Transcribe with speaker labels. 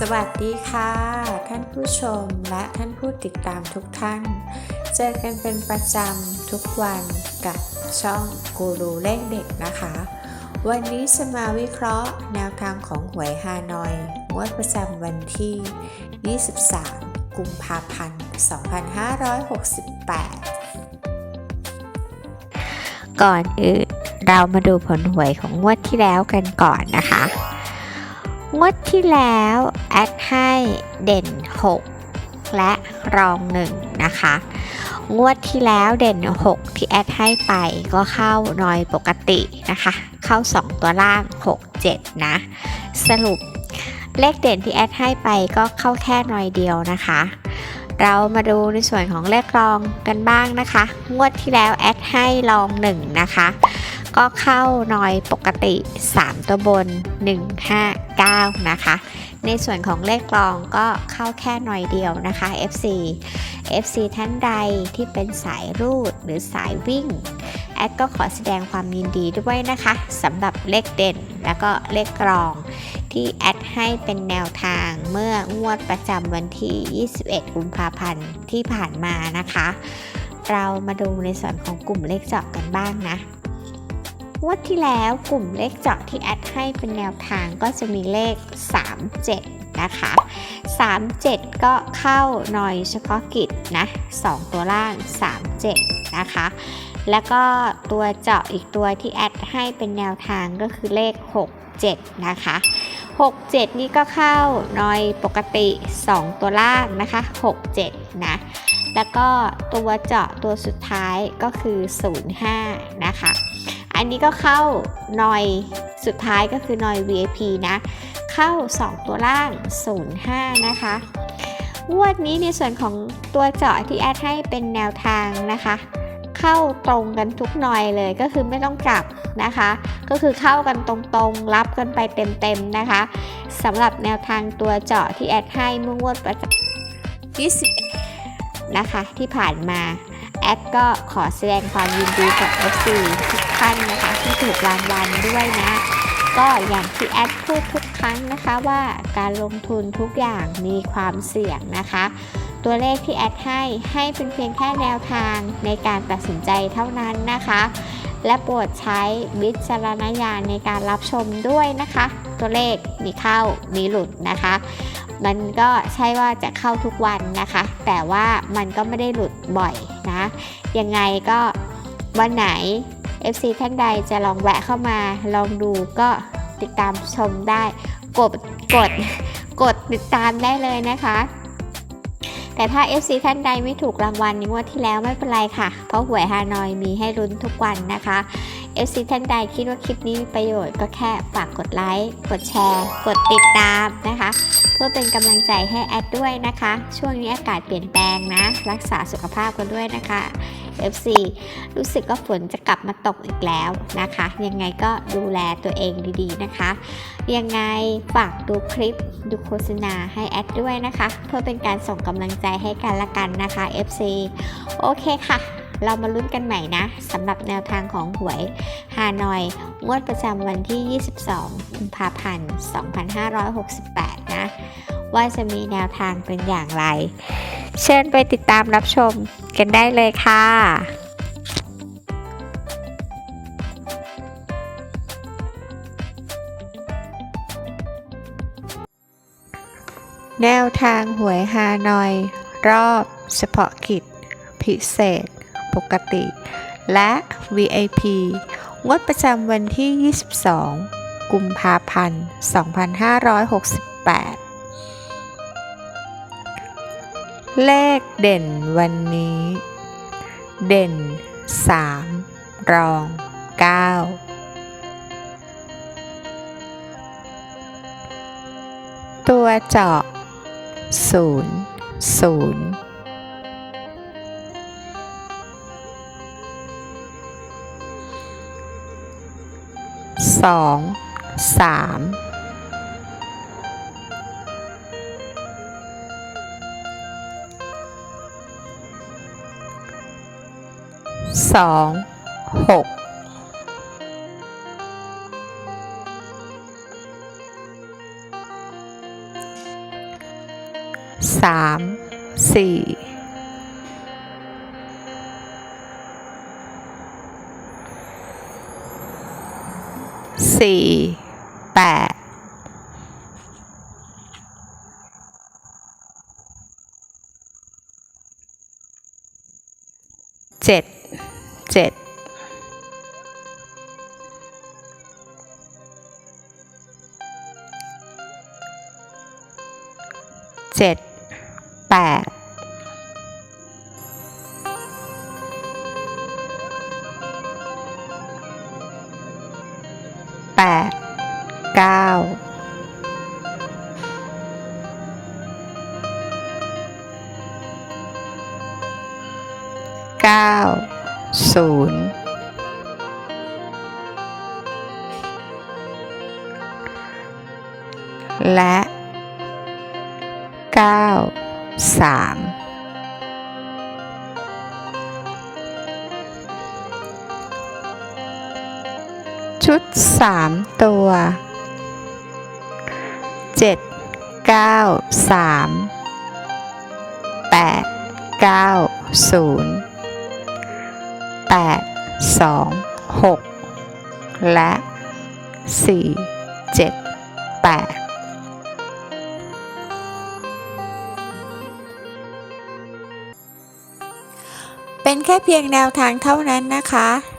Speaker 1: สวัสดีค่ะ ท่านผู้ชมและท่านผู้ติดตามทุกท่าน เจอกันเป็นประจำทุกวันกับช่องกูรูเลขเด็กนะคะ วันนี้จะมาวิเคราะห์แนวทางของหวยฮานอยงวดประจำวันที่ 23 กุมภาพันธ์ 2568 ก่อนอื่นเรามาดูผลหวยของงวดที่แล้วกันก่อนนะคะงวดที่แล้ว แอดให้เด่น 6 และรอง 1 นะคะ งวดที่แล้วเด่น 6 ที่แอดให้ไปก็เข้าน้อยปกตินะคะ เข้า 2 ตัวล่าง 6 7 นะ สรุปเลขเด่นที่แอดให้ไปก็เข้าแค่น้อยเดียวนะคะเรามาดูในส่วนของเลขรองกันบ้างนะคะ งวดที่แล้วแอดให้รอง1นะคะ ก็เข้านอยปกติ 3 ตัวบน 159 นะคะ ในส่วนของเลขกลองก็เข้าแค่หน่อยเดียวนะคะ FC FC ท่านใดที่เป็นสายรูดหรือสายวิ่ง แอดก็ขอแสดงความยินดีด้วยนะคะสำหรับเลขเด่นแล้วก็เลขกรองที่แอดให้เป็นแนวทางเมื่องวดประจำวันที่ 21 กุมภาพันธ์ที่ผ่านมานะคะ เรามาดูในส่วนของกลุ่มเลขเจาะกันบ้างนะ วดที่แล้วกลุ่มเลขเจาะที่แอดให้เป็นแนวทางก็จะมีเลข 37 นะคะ 37 ก็เข้าหน่อยเฉพาะกิจนะ 2 ตัวล่าง 37 นะคะ แล้วก็ตัวเจาะอีกตัวที่แอดให้เป็นแนวทางก็คือเลข 67 นะคะ67 นี่ก็เข้าหน่อยปกติ 2 ตัวล่างนะคะ 67 นะ แล้วก็ตัวเจาะตัวสุดท้ายก็คือ 05 นะคะ อันนี้ก็เข้านอยสุดท้ายก็คือนอย VIP นะ เข้า 2 ตัวล่าง 05 นะคะงวดนี้ในส่วนของตัวเจาะที่แอดให้เป็นแนวทางนะคะ เข้าตรงกันทุกหน่อยเลยก็คือไม่ต้องกลับนะคะ ก็คือเข้ากันตรงๆ รับกันไปเต็มๆนะคะสำหรับแนวทางตัวเจาะที่แอดให้เมื่องวดประจำ21นะคะที่ผ่านมา แอดก็ขอแสดงความยินดีกับ FC ทุกท่านนะคะ ที่ถูกรางวัลด้วยนะ ก็อย่างที่แอดพูดทุกครั้งนะคะว่าการลงทุนทุกอย่างมีความเสี่ยงนะคะ ตัวเลขที่แอดให้ให้เป็นเพียงแค่แนวทางในการตัดสินใจเท่านั้นนะคะ และโปรดใช้วิจารณญาณในการรับชมด้วยนะคะ ตัวเลขมีเข้ามีหลุดนะคะ มันก็ใช่ว่าจะเข้าทุกวันนะคะ แต่ว่ามันก็ไม่ได้หลุดบ่อยนะยังไงก็วันไหน FC ท่านใดจะลองแวะเข้ามาลองดูก็ติดตามชมได้กดกดกดติดตามได้เลยนะคะ แต่ถ้า FC ท่านใดไม่ถูกรางวัลในงวดที่แล้วไม่เป็นไรค่ะ เพราะหวยฮานอยมีให้ลุ้นทุกวันนะคะ FC ท่านใดคิดว่าคลิปนี้มีประโยชน์ก็แค่ฝากกดไลค์ กดแชร์ กดติดตามนะคะ เพื่อเป็นกำลังใจให้แอดด้วยนะคะ ช่วงนี้อากาศเปลี่ยนแปลงนะ รักษาสุขภาพกันด้วยนะคะ FC รู้สึกว่าฝนจะกลับมาตกอีกแล้วนะคะ ยังไงก็ดูแลตัวเองดีๆนะคะ ยังไงฝากดูคลิปดูโฆษณาให้แอดด้วยนะคะ เพื่อเป็นการส่งกำลังใจให้กันละกันนะคะ FC โอเคค่ะ เรามาลุ้นกันใหม่นะสำหรับแนวทางของหวยฮานอย งวดประจำวันที่ 22 กุมภาพันธ์ 2568 นะ ว่าจะมีแนวทางเป็นอย่างไร เชิญไปติดตามรับชมกันได้เลยค่ะแนวทางหวยฮานอย รอบเฉพาะกิจ พิเศษ ปกติ และ VIP งวดประจำวันที่ 22 กุมภาพันธ์ 2568
Speaker 2: เลขเด่นวันนี้ เด่น 3 รอง 9ตัวเจาะ0 0 สองสามสองหกสามสี่ สี่แปดเจ็ดเจ็ดเจ็ดแปด แปดเก้าเก้าศูนย์และเก้าสาม ชุดสามตัวเจ็ดเก้าสามแปดเก้าศูนย์แปดสองหกและสี่เจ็ดแปดเป็นแค่เพียงแนวทางเท่านั้นนะคะ